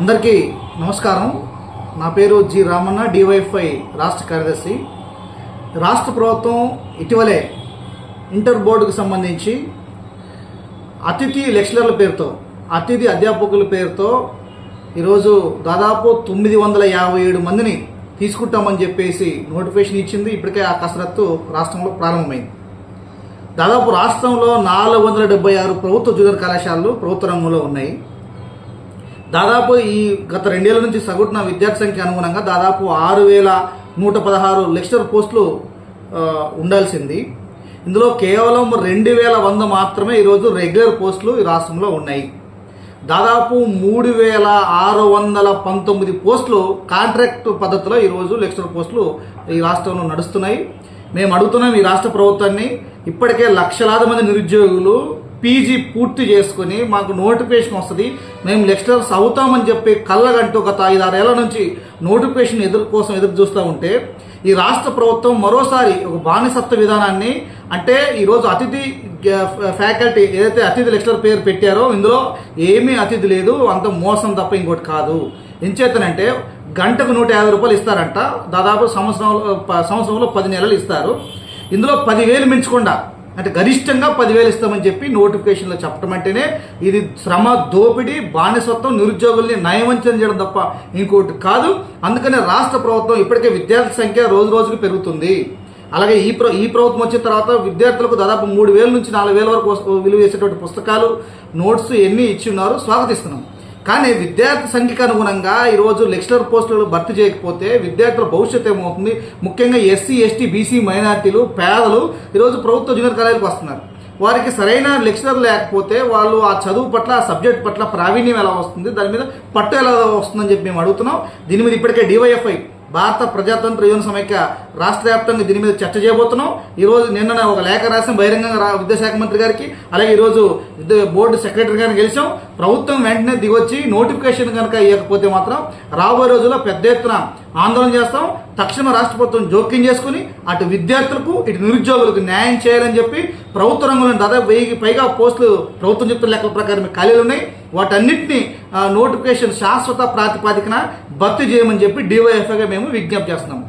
అందరికీ నమస్కారం. నా పేరు జి రామన్న డివైఫై రాష్ట్ర కార్యదర్శి. రాష్ట్ర ప్రభుత్వం ఇటీవలే ఇంటర్ బోర్డుకు సంబంధించి అతిథి లెక్చరర్ల పేరుతో అతిథి అధ్యాపకుల పేరుతో ఈరోజు దాదాపు తొమ్మిది వందల యాభై ఏడు మందిని తీసుకుంటామని చెప్పేసి నోటిఫికేషన్ ఇచ్చింది. ఇప్పటికే ఆ కసరత్తు రాష్ట్రంలో ప్రారంభమైంది. దాదాపు రాష్ట్రంలో నాలుగు వందల డెబ్బై ఆరు ప్రభుత్వ జూనియర్ కళాశాలలు ప్రభుత్వ రంగంలో ఉన్నాయి. దాదాపు ఈ గత రెండేళ్ళ నుంచి సగటున విద్యార్థి సంఖ్య అనుగుణంగా దాదాపు ఆరు వేల నూట పదహారు లెక్చర్ పోస్టులు ఉండాల్సింది. ఇందులో కేవలం రెండు వేల వంద మాత్రమే ఈరోజు రెగ్యులర్ పోస్టులు ఈ రాష్ట్రంలో ఉన్నాయి. దాదాపు మూడు వేల ఆరు వందల పంతొమ్మిది పోస్టులు కాంట్రాక్ట్ పద్ధతిలో ఈరోజు లెక్చర్ పోస్టులు ఈ రాష్ట్రంలో నడుస్తున్నాయి. మేము అడుగుతున్నాం ఈ రాష్ట్ర ప్రభుత్వాన్ని ఇప్పటికే లక్షలాది మంది నిరుద్యోగులు పీజీ పూర్తి చేసుకుని మాకు నోటిఫికేషన్ వస్తుంది. మేము లెక్చరర్స్ అవుతామని చెప్పి కళ్ళగంటూ గత ఐదారేళ్ళ నుంచి నోటిఫికేషన్ ఎదురు కోసం ఎదురు చూస్తూ ఉంటే ఈ రాష్ట్ర ప్రభుత్వం మరోసారి ఒక బానిసత్వ విధానాన్ని అంటే ఈరోజు అతిథి ఫ్యాకల్టీ ఏదైతే అతిథి లెక్చరర్ పేరు పెట్టారో ఇందులో ఏమీ అతిథి లేదు అంత మోసం తప్ప ఇంకోటి కాదు. ఎంచేతనంటే గంటకు నూట యాభై రూపాయలు ఇస్తారంట. దాదాపు సంవత్సరంలో సంవత్సరంలో పది నెలలు ఇస్తారు. ఇందులో పదివేలు మించకుండా అంటే గరిష్టంగా పదివేలు ఇస్తామని చెప్పి నోటిఫికేషన్లో చెప్పడం అంటేనే ఇది శ్రమ దోపిడీ బానిసత్వం నిరుద్యోగుల్ని నయవంచన చేయడం తప్ప ఇంకోటి కాదు. అందుకనే రాష్ట్ర ప్రభుత్వం ఇప్పటికే విద్యార్థి సంఖ్య రోజు రోజుకు పెరుగుతుంది. అలాగే ఈ ప్ర ఈ ప్రభుత్వం వచ్చిన తర్వాత విద్యార్థులకు దాదాపు మూడు వేల నుంచి నాలుగు వేల వరకు విలువ వేసేటువంటి పుస్తకాలు నోట్స్ ఎన్ని ఇచ్చి ఉన్నారు స్వాగతిస్తున్నాం. కానీ విద్యార్థి సంఖ్యకు అనుగుణంగా ఈరోజు లెక్చరర్ పోస్టులు భర్తీ చేయకపోతే విద్యార్థుల భవిష్యత్తు ఏమవుతుంది? ముఖ్యంగా ఎస్సీ ఎస్టీ బీసీ మైనార్టీలు పేదలు ఈరోజు ప్రభుత్వ జూనియర్ కాలేజీకి వస్తున్నారు. వారికి సరైన లెక్చరర్ లేకపోతే వాళ్ళు ఆ చదువు పట్ల ఆ సబ్జెక్ట్ పట్ల ప్రావీణ్యం ఎలా వస్తుంది? దాని మీద పట్టు ఎలా వస్తుందని చెప్పి మేము అడుగుతున్నాం. దీని మీద ఇప్పటికే డివైఎఫ్ఐ భారత ప్రజాతంత్ర యువన సమైక్య రాష్ట్ర వ్యాప్తంగా దీని మీద చర్చ చేయబోతున్నాం. ఈరోజు నిన్న ఒక లేఖ రాసిన బహిరంగంగా రా- విద్యాశాఖ మంత్రి గారికి అలాగే ఈరోజు బోర్డు సెక్రటరీ గారిని గెలిచాం. ప్రభుత్వం వెంటనే దిగొచ్చి నోటిఫికేషన్ కనుక ఇవ్వకపోతే మాత్రం రాబోయే రోజుల్లో పెద్ద ఎత్తున ఆందోళన చేస్తాం. తక్షణ రాష్ట్ర ప్రభుత్వం జోక్యం చేసుకుని అటు విద్యార్థులకు ఇటు నిరుద్యోగులకు న్యాయం చేయాలని చెప్పి ప్రభుత్వ రంగంలో దాదాపు వెయ్యికి పైగా పోస్టులు ప్రభుత్వం చెప్తున్న లెక్కల ప్రకారం ఖాళీలు ఉన్నాయి. వాటన్నిటిని నోటిఫికేషన్ శాశ్వత ప్రాతిపాదికన భర్తీ చేయమని చెప్పి డివైఎఫ్ఐగా మేము విజ్ఞప్తి చేస్తున్నాము.